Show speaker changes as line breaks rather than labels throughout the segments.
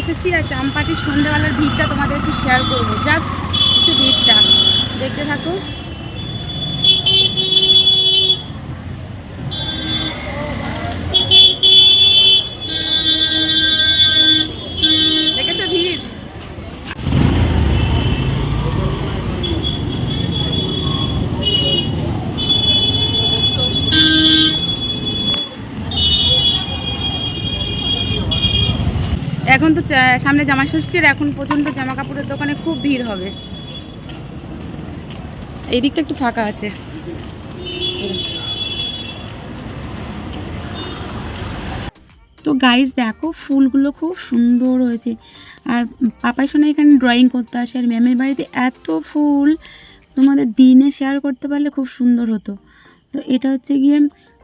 এসেছি আর চাম্পাটির সন্ধ্যেবেলার ভিড়টা তোমাদের একটু শেয়ার করব। জাস্ট একটু ভিড়টা। দেখতে থাকো দেখেছ ভিড় এখন তো সামনে জামা ষষ্ঠীর এখন পর্যন্ত জামা কাপড়ের দোকানে খুব ভিড় হবে। এই দিকটা একটু ফাঁকা আছে। তো গাইজ দেখো, ফুলগুলো খুব সুন্দর হয়েছে। আর পাপাই শোনা এখানে ড্রয়িং করতে আসে, আর ম্যামের বাড়িতে এত ফুল। তোমাদের দিনে শেয়ার করতে পারলে খুব সুন্দর হতো। তো এটা হচ্ছে গিয়ে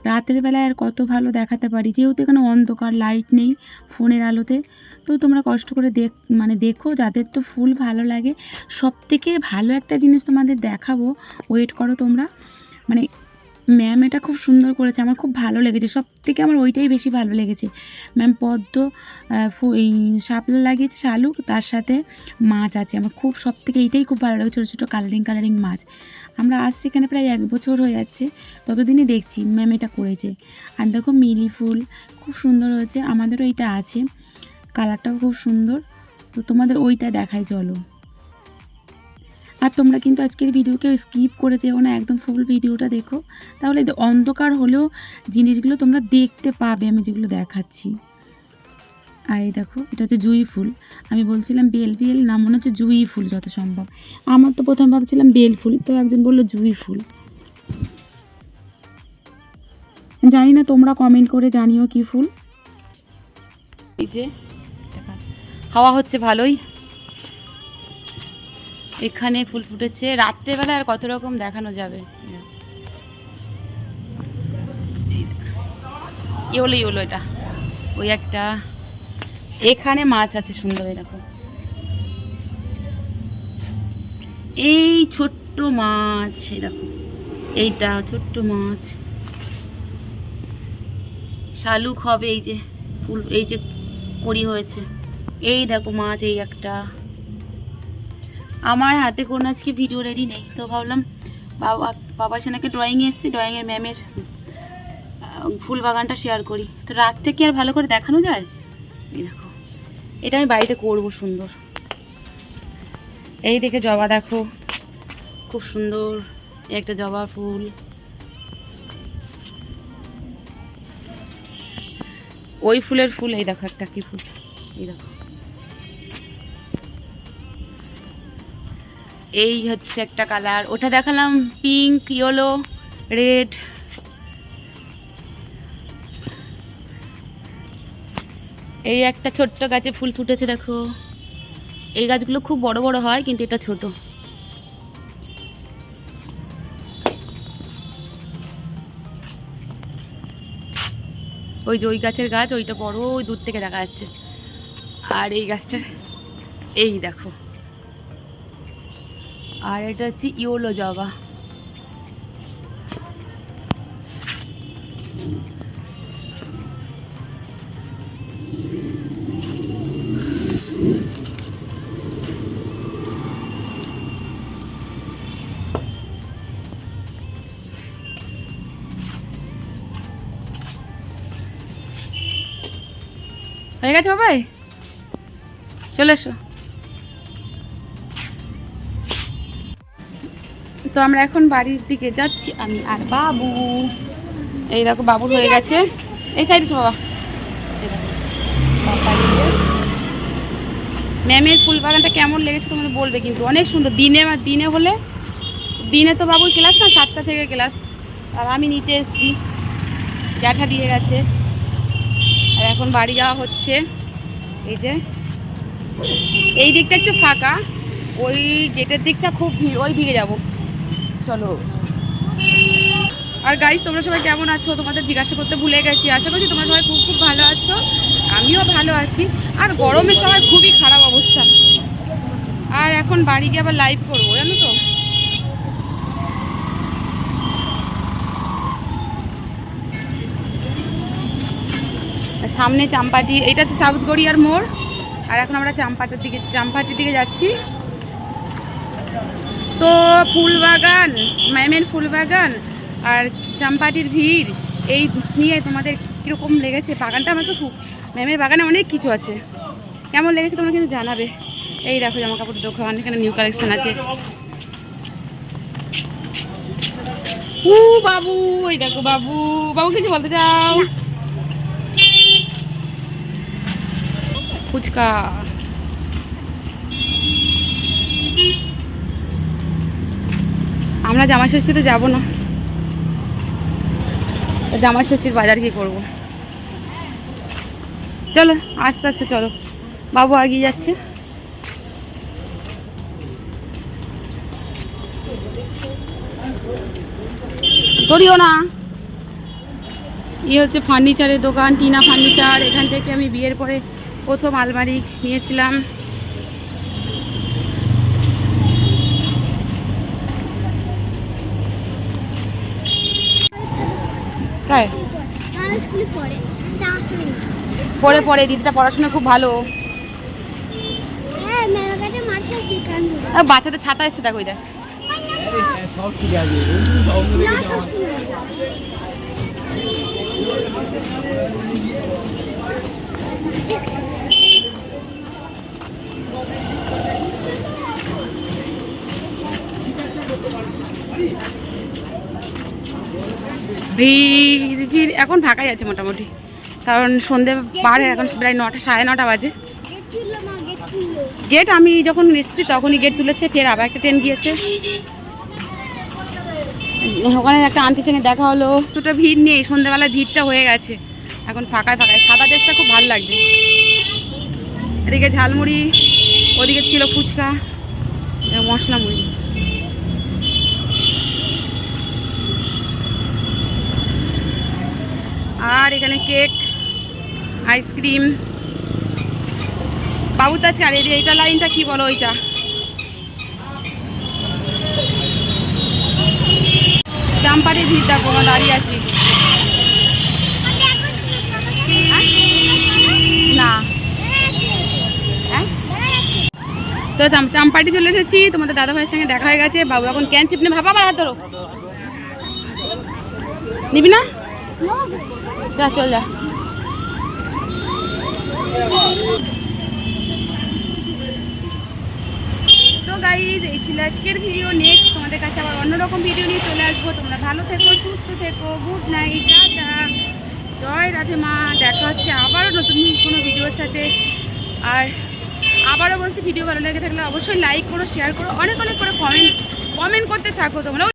রাতের বেলায় আর কত ভালো দেখাতে পারি। যেহেতু এখানে অন্ধকার লাইট নেই ফোনের আলোতে। তো তোমরা কষ্ট করে দেখ মানে দেখো, যাদের তো ফুল ভালো লাগে। সব থেকে ভালো একটা জিনিস তোমাদের দেখাবো ওয়েট করো তোমরা। মানে ম্যাম এটা খুব সুন্দর করেছে, আমার খুব ভালো লেগেছে সব থেকে আমার ওইটাই বেশি ভালো লেগেছে। ম্যাম পদ্ম এই শাপলা লাগিয়েছে শালুক, তার সাথে মাছ আছে, আমার খুব সব থেকে এইটাই খুব ভালো লাগে ছোটো ছোটো কালারিং কালারিং মাছ। আমরা আসছি এখানে প্রায় এক বছর হয়ে যাচ্ছে, ততদিনই দেখছি ম্যাম এটা করেছে। আর দেখো মিলি ফুল, খুব সুন্দর হয়েছে, আমাদেরও এইটা আছে কালারটাও খুব সুন্দর, তো তোমাদের ওইটা দেখাই, চলো। আর তোমরা কিন্তু আজকের ভিডিওকে স্কিপ করে যেও না, একদম ফুল ভিডিওটা দেখো। তাহলে অন্ধকার হলেও জিনিসগুলো তোমরা দেখতে পাবে আমি যেগুলো দেখাচ্ছি। আর এই দেখো, এটা হচ্ছে জুই ফুল। আমি বলছিলাম বেল বেল না, মনে হচ্ছে জুই ফুল যত সম্ভব আমার তো প্রথম ভাবছিলাম বেল ফুল, তো একজন বলল জুই ফুল। জানি না তোমরা কমেন্ট করে জানিও কি ফুল। এই যে হাওয়া হচ্ছে ভালোই। এখানে ফুল ফুটেছে। রাত্রেবেলা আর কত রকম দেখানো যাবে? ইয়েলো ইয়েলো এটা। ওই একটা। এখানে মাছ আছে সুন্দর এরকম এই ছোট্ট মাছ এরকম এইটা ছোট্ট মাছ। শালুক হবে, এই যে ফুল, এই যে কড়ি হয়েছে। এই দেখো মাছ, এই একটা। আমার হাতে কোনো আজকে ভিডিও রেডি নেই। তো ভাবলাম বাবা, বাবার সেনাকে ড্রয়িংয়ে এসেছি ড্রয়িংয়ের ম্যামের ফুল বাগানটা শেয়ার করি। তো রাত থেকে আর ভালো করে দেখানো যায়? এই দেখো। এটা আমি বাড়িতে করব সুন্দর। এই দেখে জবা দেখো। খুব সুন্দর। একটা জবা ফুল। ওই ফুলের ফুল, এই দেখো একটা কি ফুল। এই দেখো। এই হচ্ছে একটা কালার। ওটা দেখালাম পিঙ্ক ইয়েলো রেড এই একটা ছোট্ট গাছে ফুল ফুটেছে, দেখো। এই গাছগুলো খুব বড় বড় হয়, কিন্তু এটা ছোট। ওই যে ওই গাছের গাছ, ওইটা বড়, ওই দূর থেকে দেখা যাচ্ছে। আর এই গাছটা এই দেখো। আর এটা হচ্ছে ইয়োলো জবা। হয়ে গেছে বাবাই? চলে এসো। তো আমরা এখন বাড়ির দিকে যাচ্ছি, আমি আর বাবু। এই বাবুর হয়ে গেছে। এই সাইড বাবা। ম্যামের ফুল বাগানটা কেমন লেগেছে তোমাদের বলবে কিন্তু, অনেক সুন্দর। দিনে দিনে হলে, দিনে তো বাবুর ক্লাস না, সাতটা থেকে ক্লাস। আর আমি নিতে এসেছি, জ্যাঠা দিয়ে গেছে। আর এখন বাড়ি যাওয়া হচ্ছে। এই যে, এই দিকটা একটু ফাঁকা, ওই গেটের দিকটা খুব ভিড়, ওই দিকে যাব। চলো। আর গাইস তোমরা সবাই কেমন আছো? তোমাদের জিজ্ঞাসা করতে ভুলে গেছি। আশা করছি তোমরা সবাই খুব খুব ভালো আছো। আমিও ভালো আছি। আর গরমের সময় খুবই খারাপ অবস্থা। আর এখন বাড়ি গিয়ে আবার লাইভ করব, জানো তো? সামনে চাম্পাটি, এটা হচ্ছে সাউথ গড়িয়ার মোড়। আর এখন আমরা চাম্পাটার দিকে চাম্পাটির দিকে যাচ্ছি। তো ফুলবাগান, ম্যামের ফুলবাগান আর চাম্পাটির ভিড়, এই নিয়ে তোমাদের কীরকম লেগেছে বাগানটা? আমার তো খুব, ম্যামের বাগানে অনেক কিছু আছে। কেমন লেগেছে তোমরা কিন্তু জানাবে। এই দেখো জামা কাপড়ের দোকান, এখানে নিউ কালেকশন আছে। উ বাবু, এই দেখো বাবু বাবু কিছু বলতে চাও? ফুচকা। আমরা জামা ষষ্ঠীতে যাব না। জামা ষষ্ঠীর বাজার কি করব? চলো, আস্তে আস্তে চলো। বাবু এগিয়ে যাচ্ছে। করিও না। ইয়ে হচ্ছে ফার্নিচারের দোকান, টিনা ফার্নিচার এখান থেকে আমি বিয়ের পরে প্রথম আলমারি নিয়েছিলাম।
না।
পরে পরে দিদিটা পড়াশোনা খুব ভালো
হ্যাঁ
বাচ্চাদের ছাতা এসছে দেখো দেখ ভিড় ভিড় এখন ফাঁকাই আছে মোটামুটি। কারণ সন্ধে পার এখন প্রায় নটা, সাড়ে নটা বাজে।
গেট
আমি যখন এসেছি তখনই গেট তুলেছে, ফের আবার একটা ট্রেন গিয়েছে। ওখানে একটা আন্টির সঙ্গে দেখা হলো। দুটো ভিড় নেই সন্ধ্যাবেলায় ভিড়টা হয়ে গেছে। এখন ফাঁকায় ফাঁকায়। সাদা ড্রেসটা খুব ভালো লাগছে। এদিকে ঝালমুড়ি, ওদিকে ছিল ফুচকা মশলা মুড়ি আর এখানে কেক, আইসক্রিম। বাবুতা চারে দিয়ে এইটা লাইনটা কি বলো ওইটা? চাম্পারে ভিড় দেখো দাঁড়িয়ে আছি? না। তো চাম- চাম্পাটি চলে এসেছি, তোমাদের দাদা ভাইয়ের সঙ্গে দেখা হয়ে গেছে। বাবু এখন ক্যান চিপনে ভাবা আবার ধরো। নিবি না? যা, চল যা। তো গাইজ এই ছিল আজকের ভিডিও নেক্সট তোমাদের কাছে আবার অন্যরকম ভিডিও নিয়ে চলে আসব। তোমরা ভালো থেকো, সুস্থ থেকো। Good night tata. জয় রাধে মা। দেখা হচ্ছে আবারও নতুন কোনো ভিডিওর সাথে। আর আবারও বলছি ভিডিও ভালো লেগে থাকলে অবশ্যই লাইক করো শেয়ার করো। অনেক অনেক করে কমেন্ট কমেন্ট করতে থাকো তোমরা